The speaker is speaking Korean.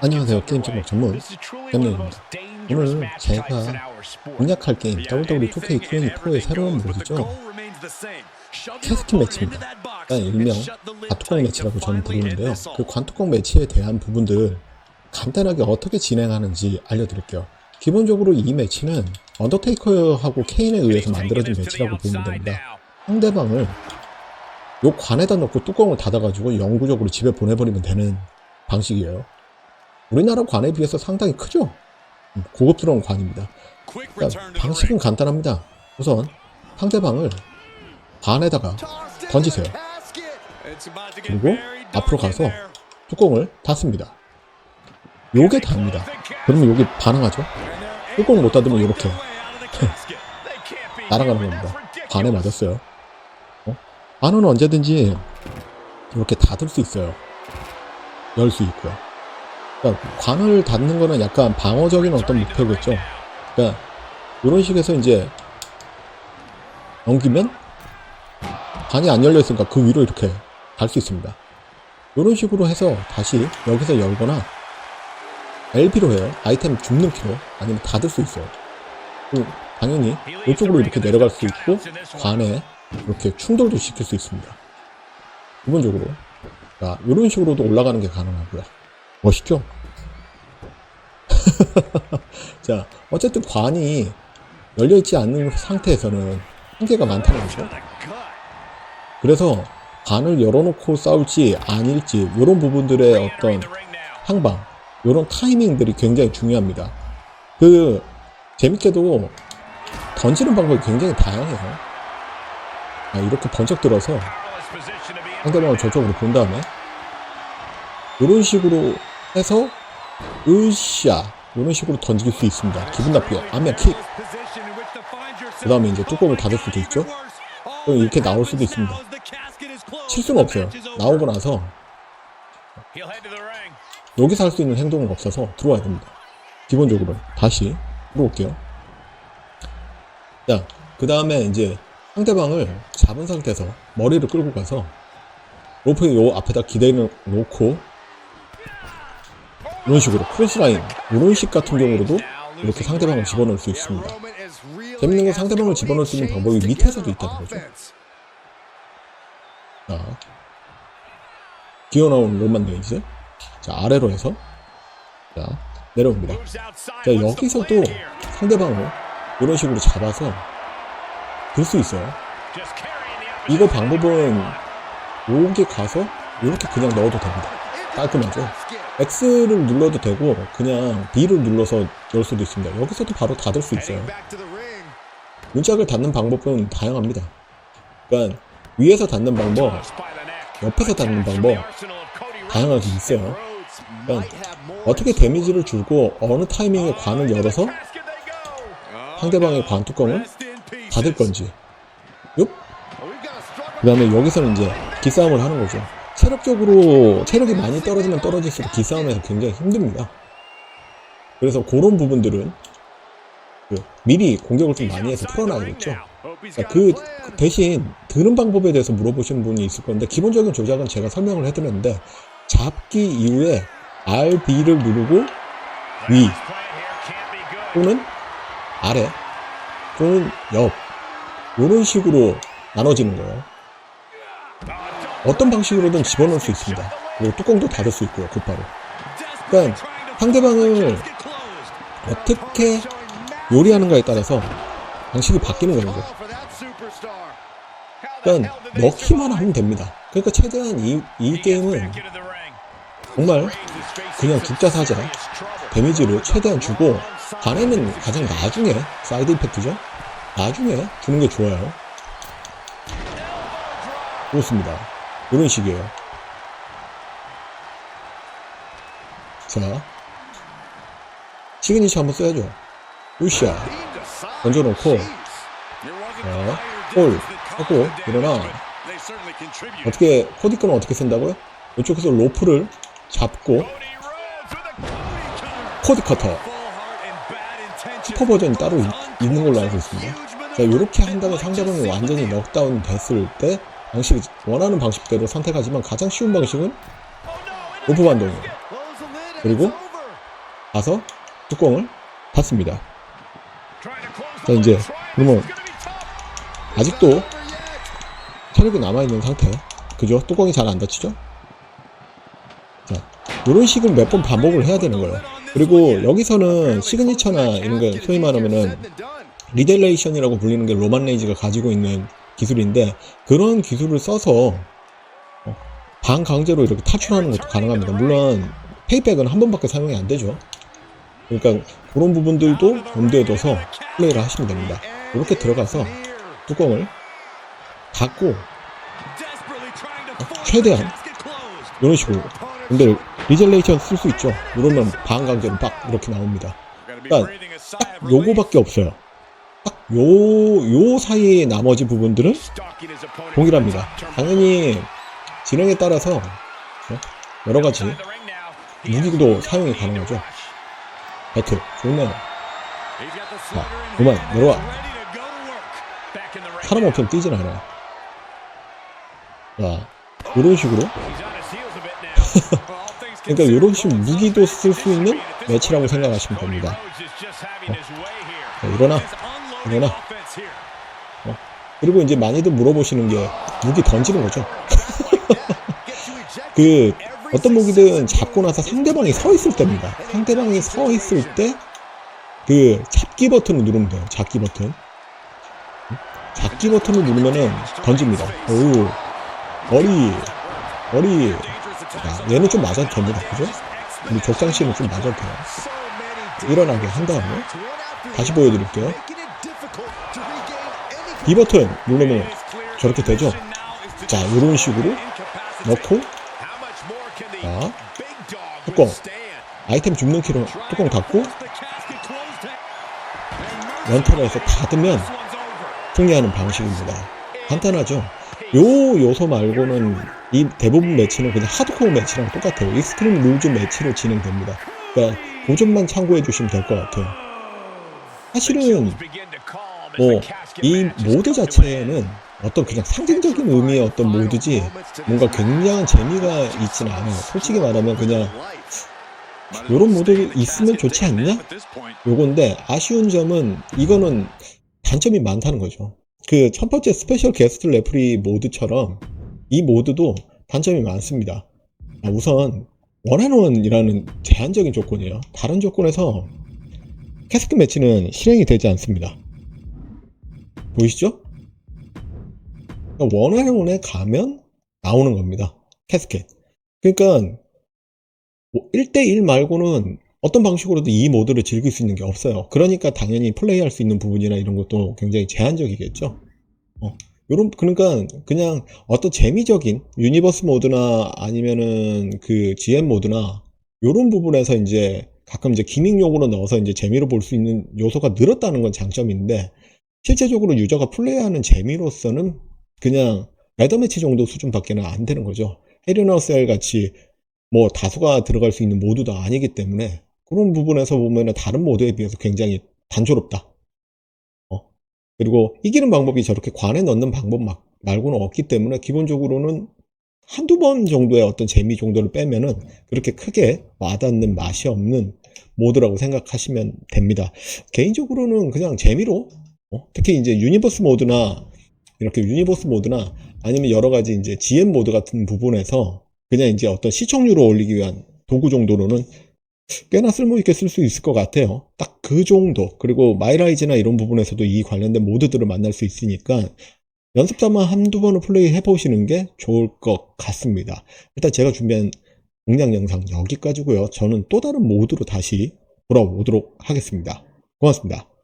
안녕하세요. 게임 제목 전문 겜네입니다. 오늘 제가 공략할 게임 WWE 2K24의 새로운 모드죠. 캐스팅 매치입니다. 일단 일명 관뚜껑 매치라고 저는 부르는데요. 그 관뚜껑 매치에 대한 부분들 간단하게 어떻게 진행하는지 알려드릴게요. 기본적으로 이 매치는 언더테이커하고 케인에 의해서 만들어진 매치라고 보면 됩니다. 상대방을 요 관에다 넣고 뚜껑을 닫아가지고 영구적으로 집에 보내버리면 되는 방식이에요. 우리나라 관에 비해서 상당히 크죠? 음, 고급스러운 관입니다. 그러니까 방식은 간단합니다. 우선 상대방을 관에다가 던지세요. 그리고 앞으로 가서 뚜껑을 닫습니다. 요게 다입니다. 그러면 요게 반응하죠? 뚜껑을 못 닫으면 이렇게 날아가는 겁니다. 관에 맞았어요. 어? 관은 언제든지 이렇게 닫을 수 있어요. 열 수 있고요. 그러니까 관을 닫는 거는 약간 방어적인 어떤 목표겠죠. 그러니까 이런 식에서 이제 넘기면 관이 안 열려 있으니까 그 위로 이렇게 갈 수 있습니다. 이런 식으로 해서 다시 여기서 열거나 LB로 해요. 아이템 줍는 키로 아니면 닫을 수 있어요. 당연히 이쪽으로 이렇게 내려갈 수 있고 관에 이렇게 충돌도 시킬 수 있습니다. 기본적으로 자, 이런 식으로도 올라가는 게 가능하고요. 멋있죠? 자, 어쨌든 관이 열려있지 않는 상태에서는 한계가 많다는 거죠. 그래서 관을 열어놓고 싸울지 아닐지 이런 부분들의 어떤 항방, 이런 타이밍들이 굉장히 중요합니다. 그 재밌게도 던지는 방법이 굉장히 다양해요. 아, 이렇게 번쩍 들어서 상대방을 저쪽으로 본 다음에 이런 식으로 해서 으쌰 이런 식으로 던질 수 있습니다. 기분 나쁘게 안면 킥. 그 다음에 이제 뚜껑을 닫을 수도 있죠. 그럼 이렇게 나올 수도 있습니다. 칠 수는 없어요. 나오고 나서 여기서 할 수 있는 행동은 없어서 들어와야 됩니다. 기본적으로 다시 들어올게요. 자, 그 다음에 이제 상대방을 잡은 상태에서 머리를 끌고 가서 로프 요 앞에다 기대는 놓고 이런 식으로 크로스라인 이런 식 같은 경우로도 이렇게 상대방을 집어넣을 수 있습니다. 재밌는 건 상대방을 집어넣을 수 있는 방법이 밑에서도 있다는 거죠. 자, 기어 나온 로만 레이즈. 자, 아래로 해서 자, 내려옵니다. 자, 여기서도 상대방을 이런 식으로 잡아서 들 수 있어요. 이거 방법은 여기 가서 이렇게 그냥 넣어도 됩니다. 깔끔하죠? X를 눌러도 되고 그냥 B를 눌러서 열 수도 있습니다. 여기서도 바로 닫을 수 있어요. 문짝을 닫는 방법은 다양합니다. 그러니까 위에서 닫는 방법, 옆에서 닫는 방법 다양하게 있어요. 그러니까 어떻게 데미지를 주고 어느 타이밍에 관을 열어서 상대방의 관 뚜껑을 닫을 건지 요? 그 다음에 여기서는 이제 기싸움을 하는 거죠. 체력적으로 체력이 많이 떨어지면 떨어질수록 기싸움에서 굉장히 힘듭니다. 그래서 그런 부분들은 그 미리 공격을 좀 많이 해서 풀어놔야겠죠. 그러니까 그 대신 드는 방법에 대해서 물어보시는 분이 있을 건데 기본적인 조작은 제가 설명을 해드렸는데 잡기 이후에 RB를 누르고 위 또는 아래 또는 옆 이런 식으로 나눠지는 거예요. 어떤 방식으로든 집어넣을 수 있습니다. 그리고 뚜껑도 닫을 수 있고요, 곧바로. 그러니까 상대방을 어떻게 요리하는가에 따라서 방식이 바뀌는 거죠. 그러니까 넣기만 하면 됩니다. 그러니까 최대한 이, 이 게임은 정말 그냥 국자사자 데미지를 최대한 주고 반에는 가장 나중에 사이드 이펙트죠. 나중에 주는 게 좋아요. 그렇습니다. 이런 식이에요. 자, 시그니처 한번 써야죠. 으쌰. 던져놓고, 자, 홀, 하고, 일어나. 어떻게, 코디건은 어떻게 쓴다고요? 이쪽에서 로프를 잡고, 코디 커터. 슈퍼 버전이 따로 있, 있는 걸로 알고 있습니다. 자, 이렇게 한 다음에 상대방이 완전히 넉다운 됐을 때, 방식, 원하는 방식대로 선택하지만 가장 쉬운 방식은 오프 반동으로 그리고 가서 뚜껑을 닫습니다. 자 이제 그러면 아직도 체력이 남아있는 상태 그죠? 뚜껑이 잘 안 닫히죠? 자 이런 식으로 몇번 반복을 해야 되는 거예요. 그리고 여기서는 시그니처나 이런 거 소위 말하면은 리델레이션이라고 불리는 게 로만 레이지가 가지고 있는 기술인데 그런 기술을 써서 어, 반강제로 이렇게 탈출하는 것도 가능합니다. 물론 페이백은 한 번밖에 사용이 안 되죠. 그러니까 그런 부분들도 염두에 둬서 플레이를 하시면 됩니다. 이렇게 들어가서 뚜껑을 닫고 최대한 이런 식으로 근데 리젤레이션 쓸 수 있죠. 이러면 반강제로 딱 이렇게 나옵니다. 그러니까 딱 요거밖에 없어요. 딱 요, 요 사이의 나머지 부분들은 동일합니다. 당연히 진행에 따라서 어? 여러 가지 무기도 사용이 가능하죠. 배트 좋네요. 자, 그만 내려와. 사람 없으면 뛰진 않아. 자, 이런 식으로 그러니까 이런 식으로 무기도 쓸 수 있는 매치라고 생각하시면 됩니다. 자, 일어나, 일어나. 어. 그리고 이제 많이들 물어보시는 게 무기 던지는 거죠. 그 어떤 무기든 잡고 나서 상대방이 서 있을 때입니다. 상대방이 서 있을 때 그 잡기 버튼을 누르면 돼요. 잡기 버튼. 잡기 버튼을 누르면은 던집니다. 오, 머리, 머리. 자, 얘는 좀 맞아도 됩니다. 그죠? 우리 족장 씨는 좀 맞아도 돼요. 일어나게 한 다음에 다시 보여드릴게요. 이 버튼 누르면 저렇게 되죠? 자, 이런 식으로 넣고 자, 뚜껑 아이템 줍는 키로 뚜껑 닫고 연타로해서 닫으면 승리하는 방식입니다. 간단하죠? 요 요소 말고는 이 대부분 매치는 그냥 하드코어 매치랑 똑같아요. 익스트림 룰즈 매치로 진행됩니다. 그러니까 그 점만 참고해 주시면 될 것 같아요. 사실은 뭐 이 모드 자체는 어떤 그냥 상징적인 의미의 어떤 모드지 뭔가 굉장한 재미가 있지는 않아요. 솔직히 말하면 그냥 요런 모드 있으면 좋지 않냐? 요건데 아쉬운 점은 이거는 단점이 많다는 거죠. 그 첫 번째 스페셜 게스트 레프리 모드처럼 이 모드도 단점이 많습니다. 아, 우선 원앤원이라는 제한적인 조건이에요. 다른 조건에서 캐스크 매치는 실행이 되지 않습니다. 보이시죠? 원앤원에 가면 나오는 겁니다. 캐스켓. 그러니까 1대1 말고는 어떤 방식으로도 이 모드를 즐길 수 있는 게 없어요. 그러니까 당연히 플레이할 수 있는 부분이나 이런 것도 굉장히 제한적이겠죠. 어, 요런, 그러니까 그냥 어떤 재미적인 유니버스 모드나 아니면은 그 GM 모드나 요런 부분에서 이제 가끔 이제 기믹용으로 넣어서 이제 재미로 볼 수 있는 요소가 늘었다는 건 장점인데 실제적으로 유저가 플레이하는 재미로서는 그냥 레더매치 정도 수준밖에는 안 되는 거죠. 헤리너셀 같이 뭐 다수가 들어갈 수 있는 모드도 아니기 때문에 그런 부분에서 보면 다른 모드에 비해서 굉장히 단조롭다. 어. 그리고 이기는 방법이 저렇게 관에 넣는 방법 막, 말고는 없기 때문에 기본적으로는 한두 번 정도의 어떤 재미 정도를 빼면은 그렇게 크게 와닿는 맛이 없는 모드라고 생각하시면 됩니다. 개인적으로는 그냥 재미로 어? 특히 이제 유니버스 모드나 이렇게 유니버스 모드나 아니면 여러 가지 이제 GM 모드 같은 부분에서 그냥 이제 어떤 시청률을 올리기 위한 도구 정도로는 꽤나 쓸모있게 쓸 수 있을 것 같아요. 딱 그 정도. 그리고 마이라이즈나 이런 부분에서도 이 관련된 모드들을 만날 수 있으니까 연습 삼아 한두 번을 플레이 해보시는 게 좋을 것 같습니다. 일단 제가 준비한 공략 영상 여기까지고요. 저는 또 다른 모드로 다시 돌아오도록 하겠습니다. 고맙습니다.